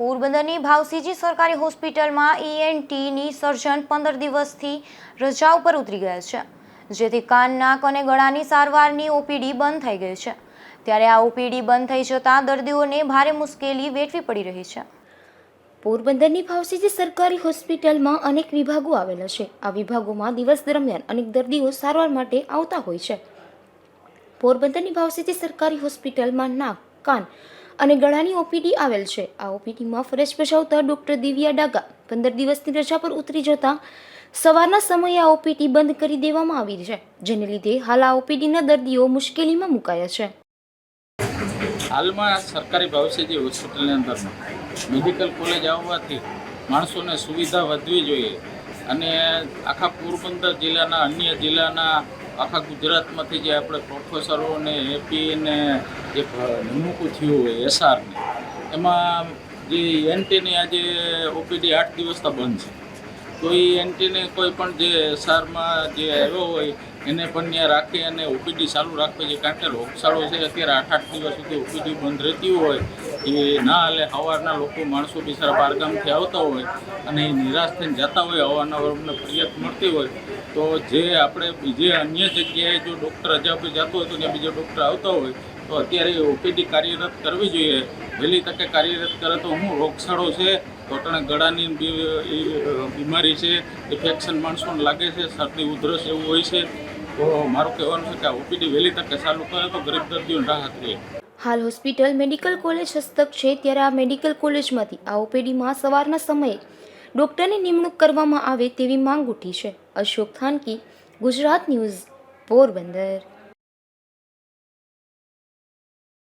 પોરબંદરની ભાવસીજી સરકારી હોસ્પિટલમાં ઈએનટીની સર્જન પંદર દિવસથી રજા ઉપર ઉતરી ગયા છે, જેથી કાન, નાક અને ગળાની સારવારની ઓપીડી બંધ થઈ ગઈ છે. ત્યારે આ ઓપીડી બંધ થઈ જતાં દર્દીઓને ભારે મુશ્કેલી વેઠવી પડી રહી છે. પોરબંદરની ભાવસીજી સરકારી હોસ્પિટલમાં અનેક વિભાગો આવેલા છે. આ વિભાગોમાં દિવસ દરમિયાન અનેક દર્દીઓ સારવાર માટે આવતા હોય છે. પોરબંદરની ભાવસીજી સરકારી હોસ્પિટલમાં નાક, કાન અને ગળાની ઓપીડી આવેલ છે. આ ઓપીડીમાં ફરજ બજાવતા ડોક્ટર દિવ્યા ડાગા પંદર દિવસની રજા પર ઉતરી જતા સવારના સમયે આ ઓપીડી બંધ કરી દેવામાં આવી છે, જેને લીધે હાલ આ ઓપીડીના દર્દીઓ મુશ્કેલીમાં મુકાયા છે. હાલમાં સરકારી ભાવસેજી હોસ્પિટલની અંદર મેડિકલ કોલેજ આવવાથી માણસોને સુવિધા વધવી જોઈએ અને આખા પોરબંદર જિલ્લાના અન્ય જિલ્લાના આખા ગુજરાતમાંથી જે આપણે પ્રોફેસરોને એપીને જે નિમણૂક થયું હોય એસઆરને એમાં જે એનટીની આજે ઓપીડી આઠ દિવસના બંધ છે. તો એ એનટીને કોઈ પણ જે એસઆરમાં જે આવ્યો હોય, એને પણ ત્યાં રાખી અને ઓપીડી ચાલુ રાખવી જોઈએ કારણ કે રોગચાળો છે, અત્યારે આઠ આઠ દિવસ સુધી ઓપીડી બંધ રહેતી હોય એ ના હાલે અવારના લોકો માણસો બિચારા બહારગામથી આવતા હોય અને એ નિરાશ થઈને જતા હોય અવારનવાર અમને ફરિયાદ મળતી હોય, તો જે આપણે બીજે અન્ય જગ્યાએ જો ડૉક્ટર રજા જતો હોય તો ત્યાં બીજો ડૉક્ટર આવતા હોય, તો અત્યારે ઓપીડી કાર્યરત કરવી જોઈએ. વહેલી તકે કાર્યરત કરે તો હું રોગચાળો છે, ઘટણે ગળાની બીમારી છે ઇન્ફેક્શન માણસોને લાગે છે, શરદી, ઉધરસ એવું હોય છે. તો મારું કહેવાનું છે કે ઓપીડી વહેલી તકે ચાલુ કરે તો ગરીબ દર્દીઓને રાહત રહે. હાલ હોસ્પિટલ મેડિકલ કોલેજ હસ્તક છે ત્યારે આ મેડિકલ કોલેજમાંથી આ ઓપીડીમાં સવારના સમયે ડૉક્ટરની નિમણૂક કરવામાં આવે તેવી માંગ ઉઠી છે. અશોક થાનકી, ગુજરાત ન્યૂઝ, પોરબંદર.